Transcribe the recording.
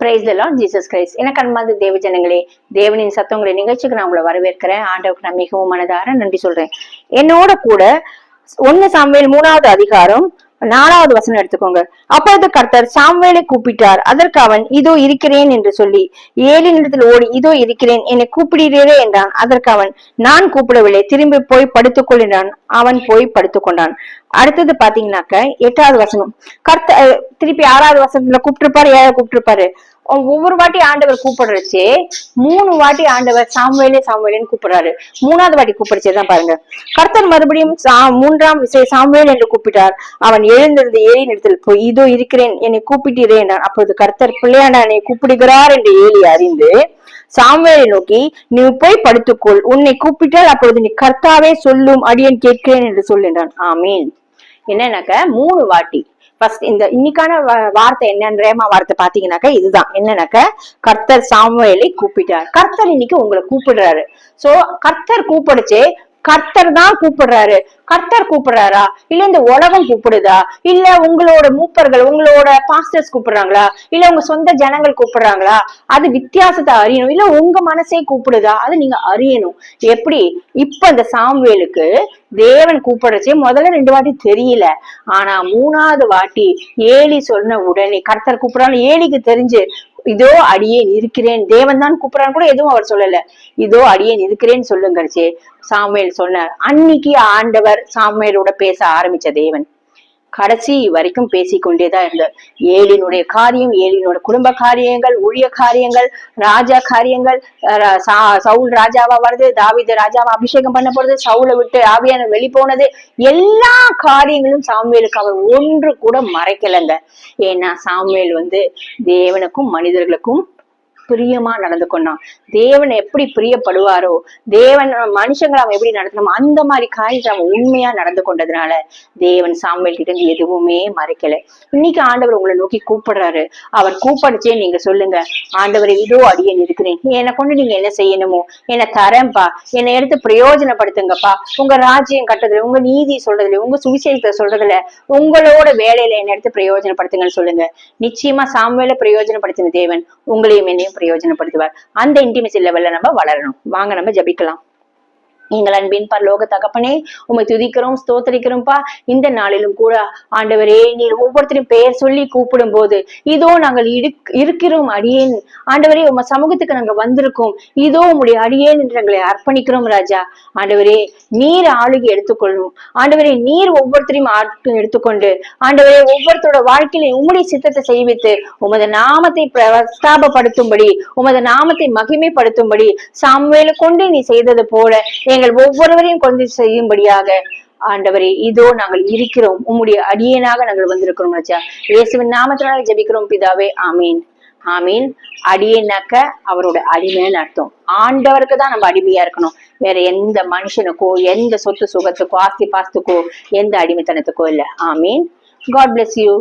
Price எல்லாம் Jesus Christ எனக்கு அன்பார்ந்த தேவ ஜனங்களே தேவனின் சத்தவங்களை நிகழ்ச்சிக்கு நான் உங்களை வரவேற்கிறேன். ஆண்டவுக்கு நான் மிகவும் மனதார நன்றி சொல்றேன். என்னோட கூட ஒன்னு சாமுவேல் மூணாவது அதிகாரம் நாலாவது வசனம் எடுத்துக்கோங்க. அப்பொழுது கர்த்தர் சாமுவேலை கூப்பிட்டார். அதற்கு அவன் இதோ இருக்கிறேன் என்று சொல்லி ஏழு நிமிடத்தில் ஓடி இதோ இருக்கிறேன் என்னை கூப்பிடுகிறீரே என்றான். அதற்கு அவன் நான் கூப்பிடவில்லை திரும்பி போய் படுத்துக்கொள் என்றான் அவன் போய் படுத்துக்கொண்டான் அடுத்தது பாத்தீங்கன்னாக்க எட்டாவது வசனம். கர்த்த திருப்பி ஆறாவது வசனத்துல கூப்பிட்டிருப்பாரு ஏழை கூப்பிட்டிருப்பாரு. ஒவ்வொரு வாட்டி ஆண்டவர் கூப்பிடுறச்சே மூணு வாட்டி ஆண்டவர் சாமுவேலே சாமுவேலேன்னு கூப்பிடுறாரு. மூணாவது வாட்டி கூப்பிடுச்சேதான் பாருங்க. கர்த்தர் மறுபடியும் மூன்றாம் விசை சாமுவேல் என்று கூப்பிட்டார். அவன் எழுந்திருந்து ஏழி நிலத்தில் போய் இதோ இருக்கிறேன் என்னை கூப்பிட்டீரே என்றான் அப்பொழுது கர்த்தர் பிள்ளையாண்டா என்னை கூப்பிடுகிறார் என்று ஏலி அறிந்து சாமுவேலை நோக்கி நீ போய் படுத்துக்கொள் உன்னை கூப்பிட்டால் அப்பொழுது நீ கர்த்தாவே சொல்லும் அடியேன் கேட்கிறேன் என்று சொல்லுகிறான் ஆமீன். என்னன்னாக்க மூணு வாட்டி ஃபர்ஸ்ட் இந்த இன்னைக்கான வார்த்தை என்னன்னு ரேமா வார்த்தை பாத்தீங்கன்னாக்க இதுதான். என்னன்னாக்க கர்த்தர் சாமுவேலை கூப்பிட்டார். கர்த்தர் இன்னைக்கு உங்களை கூப்பிடுறாரு. சோ கர்த்தர் கூப்பிடுச்சு கர்த்தர் தான் கூப்பிடுறாரு. கர்த்தர் கூப்பிடுறாரா? இல்ல இந்த உலகம் கூப்பிடுதா? இல்ல உங்களோட மூப்பர்கள் உங்களோட பாஸ்டர்ஸ் கூப்பிடுறாங்களா? இல்ல உங்க சொந்த ஜனங்கள் கூப்பிடுறாங்களா? அது வித்தியாசத்தை அறியணும். இல்ல உங்க மனசே கூப்பிடுதா? அது நீங்க அறியணும். எப்படி? இப்ப இந்த சாம்வேலுக்கு தேவன் கூப்பிடுறச்சே முதல்ல ரெண்டு வாட்டி தெரியல. ஆனா மூணாவது வாட்டி ஏலி சொன்ன உடனே கர்த்தர் கூப்பிடுறான்னு ஏலிக்கு தெரிஞ்சு இதோ அடியேன் இருக்கிறேன் தேவன் தான் கூப்பிடுறான்னு கூட எதுவும் அவர் சொல்லல. இதோ அடியேன் இருக்கிறேன்னு சொல்லுங்கச்சே சாமுவேல் சொன்னார். அன்னைக்கு ஆண்டவர் சாமுவேலோட பேச ஆரம்பிச்ச தேவன். கடைசி வரைக்கும் பேசிக்கொண்டேதான் இருந்தார் ஏழினுடைய காரியம் ஏழினோட குடும்ப காரியங்கள் ஊழிய காரியங்கள் ராஜா காரியங்கள் அஹ் சா- சவுல் ராஜாவா வருது தாவித ராஜாவா அபிஷேகம் பண்ண போறது சவுளை விட்டு ஆவியான வெளி போனது எல்லா காரியங்களும் சாமுவேலுக்கு அவர் ஒன்று கூட மறைக்கலைங்க. ஏன்னா சாமுவேல் வந்து தேவனுக்கும் மனிதர்களுக்கும் பிரியமா நடந்து கொண்டான். தேவன் எப்படி பிரியப்படுவாரோ தேவன் மனுஷங்களை அவன் எப்படி நடத்தணும் அந்த மாதிரி காரியத்தை அவன் உண்மையா நடந்து கொண்டதுனால தேவன் சாமியல் கிட்ட இருந்து எதுவுமே மறைக்கல. இன்னைக்கு ஆண்டவர் உங்களை நோக்கி கூப்பிடுறாரு. அவர் கூப்பிடுச்சே நீங்க சொல்லுங்க. ஆண்டவரை இதோ அடியேன் இருக்கிறேன். என்னை கொண்டு நீங்க என்ன செய்யணுமோ என்னை தரேன்ப்பா என்னை எடுத்து பிரயோஜனப்படுத்துங்கப்பா. உங்க ராஜ்யம் கட்டுறதுல உங்க நீதி சொல்றதுல உங்க சுவிசேஷத்தை சொல்றதுல உங்களோட வேலையில என்னை எடுத்து பிரயோஜனப்படுத்துங்கன்னு சொல்லுங்க. நிச்சயமா சாமுவேல பிரயோஜனப்படுத்தின தேவன் உங்களையும் என்னையும் பிரயோஜனப்படுத்துவார். அந்த இன்டிமேசி லெவல்ல நம்ம வளரணும். வாங்க நம்ம ஜபிக்கலாம். எங்கள் அன்பின் பரலோக தகப்பனே உமை துதிக்கிறோம் ஸ்தோத்தரிக்கிறோம்ப்பா இந்த நாளிலும் கூட ஆண்டவரே நீர் ஒவ்வொருத்தரையும் பெயர் சொல்லி கூப்பிடும் போது இதோ நாங்கள் இருக்கிறோம் அடியேன். ஆண்டவரே உம சமூகத்துக்கு நாங்க வந்திருக்கோம். இதோ உம்முடைய அடியேன் என்று எங்களை அர்ப்பணிக்கிறோம் ராஜா. ஆண்டவரே நீர் ஆளுகை எடுத்துக்கொள்ளும். ஆண்டவரே நீர் ஒவ்வொருத்தரையும் எடுத்துக்கொண்டு ஆண்டவரே ஒவ்வொருத்தரோட வாழ்க்கையில உம்முடைய சித்தத்தை செய்வித்து உமது நாமத்தை பிரஸ்தாபப்படுத்தும்படி உமது நாமத்தை மகிமைப்படுத்தும்படி சாமுவேலை கொண்டு நீ செய்தது போல எங்கள் ஒவ்வொருவரையும் கொண்டு செய்யும்படியாக ஆண்டவரே இதோ நாங்கள் இருக்கிறோம். உம்முடைய அடியனாக நாங்கள் வந்திருக்கிறோம் ராஜா. இயேசுவின் நாமத்தினால ஜபிக்கிறோம் பிதாவே. ஆமீன். ஆமீன். அடியேனாக்க அவரோட அடிமைன்னு அர்த்தம். ஆண்டவருக்கு தான் நம்ம அடிமையா இருக்கணும். வேற எந்த மனுஷனுக்கோ எந்த சொத்து சுகத்துக்கோ ஆஸ்தி பாஸ்துக்கோ எந்த அடிமைத்தனத்துக்கோ இல்லை. ஆமீன். God bless you